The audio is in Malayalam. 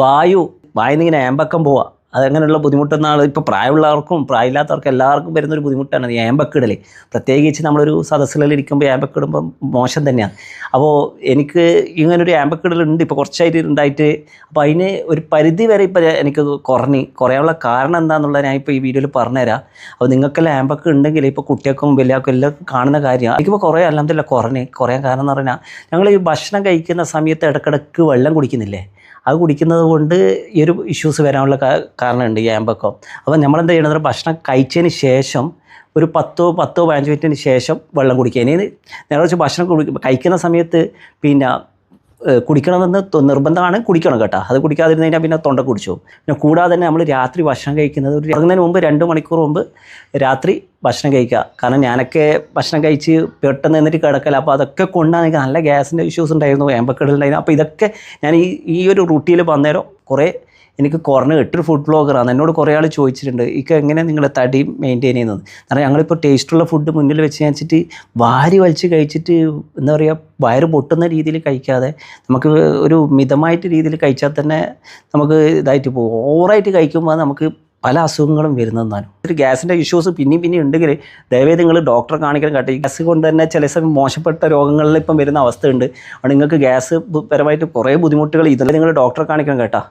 വായു വായുന്ന് ഇങ്ങനെ ഏമ്പക്കം പോവുക അതങ്ങനെയുള്ള ബുദ്ധിമുട്ടെന്നാണ് ഇപ്പോൾ പ്രായമുള്ളവർക്കും പ്രായമില്ലാത്തവർക്കും എല്ലാവർക്കും വരുന്നൊരു ബുദ്ധിമുട്ടാണ് ഈ ഏമ്പക്കിടൽ പ്രത്യേകിച്ച് നമ്മളൊരു സദസ്സുകളിൽ ഇരിക്കുമ്പോൾ ഏമ്പക്കിടുമ്പോൾ മോശം തന്നെയാണ്. അപ്പോൾ എനിക്ക് ഇങ്ങനൊരു ഉണ്ട് ഇപ്പോൾ കുറച്ചായിട്ട് ഉണ്ടായിട്ട് അപ്പോൾ അതിന് ഒരു പരിധി വരെ ഇപ്പോൾ എനിക്ക് കുറഞ്ഞ് കുറയാനുള്ള കാരണം എന്താണെന്നുള്ളത് ഞാൻ ഇപ്പോൾ ഈ വീഡിയോയിൽ പറഞ്ഞുതരാം. അപ്പോൾ നിങ്ങൾക്കെല്ലാം ഏമ്പക്ക് ഉണ്ടെങ്കിൽ ഇപ്പോൾ കുട്ടികൾക്കും വലിയവർക്കും എല്ലാം കാണുന്ന കാര്യമാണ്. എനിക്കിപ്പോൾ കുറേ അല്ലാതെ കുറഞ്ഞ് കുറയാൻ കാരണം എന്ന് പറഞ്ഞാൽ ഞങ്ങൾ ഈ ഭക്ഷണം കഴിക്കുന്ന സമയത്ത് ഇടക്കിടക്ക് വെള്ളം കുടിക്കുന്നില്ലേ? അത് കുടിക്കുന്നത് കൊണ്ട് ഈ ഒരു ഇഷ്യൂസ് വരാനുള്ള കാരണമുണ്ട് ഈ ആമ്പക്കോ അപ്പോൾ നമ്മളെന്താ ചെയ്യണത് ഭക്ഷണം കഴിച്ചതിന് ശേഷം ഒരു പത്തോ പത്തോ പതിനഞ്ച് മിനിറ്റിന് ശേഷം വെള്ളം കുടിക്കുക. ഇനി നേരെ വെച്ച് ഭക്ഷണം കഴിക്കുന്ന സമയത്ത് പിന്നെ കുടിക്കണമെന്ന് നിർബന്ധമാണ് കുടിക്കണം കേട്ടോ. അത് കുടിക്കാതിരുന്ന് പിന്നെ തൊണ്ട കുടിച്ചു പിന്നെ കൂടാതെ തന്നെ നമ്മൾ രാത്രി ഭക്ഷണം കഴിക്കുന്നത് ഒരു ഇറങ്ങുന്നതിന് മുമ്പ് രണ്ട് മണിക്കൂർ മുമ്പ് രാത്രി ഭക്ഷണം കഴിക്കുക. കാരണം ഞാനൊക്കെ ഭക്ഷണം കഴിച്ച് പെട്ടെന്ന് എന്നിട്ട് കിടക്കല. അപ്പോൾ അതൊക്കെ കൊണ്ടാണ് എനിക്ക് നല്ല ഗ്യാസിന്റെ ഇഷ്യൂസ് ഉണ്ടായിരുന്നു ഏമ്പക്കെടുണ്ടായിരുന്നു അപ്പോൾ ഇതൊക്കെ ഞാൻ ഈ ഈ ഒരു റൂട്ടിയിൽ വന്നേരം കുറേ എനിക്ക് കുറഞ്ഞ എട്ടൊരു ഫുഡ് ബ്ലോഗറാണ് എന്നോട് കുറേ ആൾ ചോദിച്ചിട്ടുണ്ട് ഇക്ക എങ്ങനെ നിങ്ങൾ തടി മെയിന്റെയിൻ ചെയ്യുന്നത്? കാരണം ഞങ്ങളിപ്പോൾ ടേസ്റ്റുള്ള ഫുഡ് മുന്നിൽ വെച്ച് കഴിച്ചിട്ട് വാരി വലിച്ച് കഴിച്ചിട്ട് എന്താ പറയുക വയറ് പൊട്ടുന്ന രീതിയിൽ കഴിക്കാതെ നമുക്ക് ഒരു മിതമായിട്ട് രീതിയിൽ കഴിച്ചാൽ തന്നെ നമുക്ക് ഇതായിട്ട് പോകും. ഓവറായിട്ട് കഴിക്കുമ്പോൾ നമുക്ക് പല അസുഖങ്ങളും വരുന്നതാണ് ഒരു ഗ്യാസിന്റെ ഇഷ്യൂസ് പിന്നെയും പിന്നെയും ഉണ്ടെങ്കിൽ ദയവായി നിങ്ങൾ ഡോക്ടറെ കാണിക്കാൻ കേട്ടോ. ഗ്യാസ് കൊണ്ട് തന്നെ ചില സമയം മോശപ്പെട്ട രോഗങ്ങളിൽ ഇപ്പം വരുന്ന അവസ്ഥയുണ്ട്. അതുകൊണ്ട് നിങ്ങൾക്ക് ഗ്യാസ് പരമായിട്ട് കുറേ ബുദ്ധിമുട്ടുകൾ ഇതിൽ നിങ്ങൾ ഡോക്ടറെ കാണിക്കാൻ കേട്ടോ.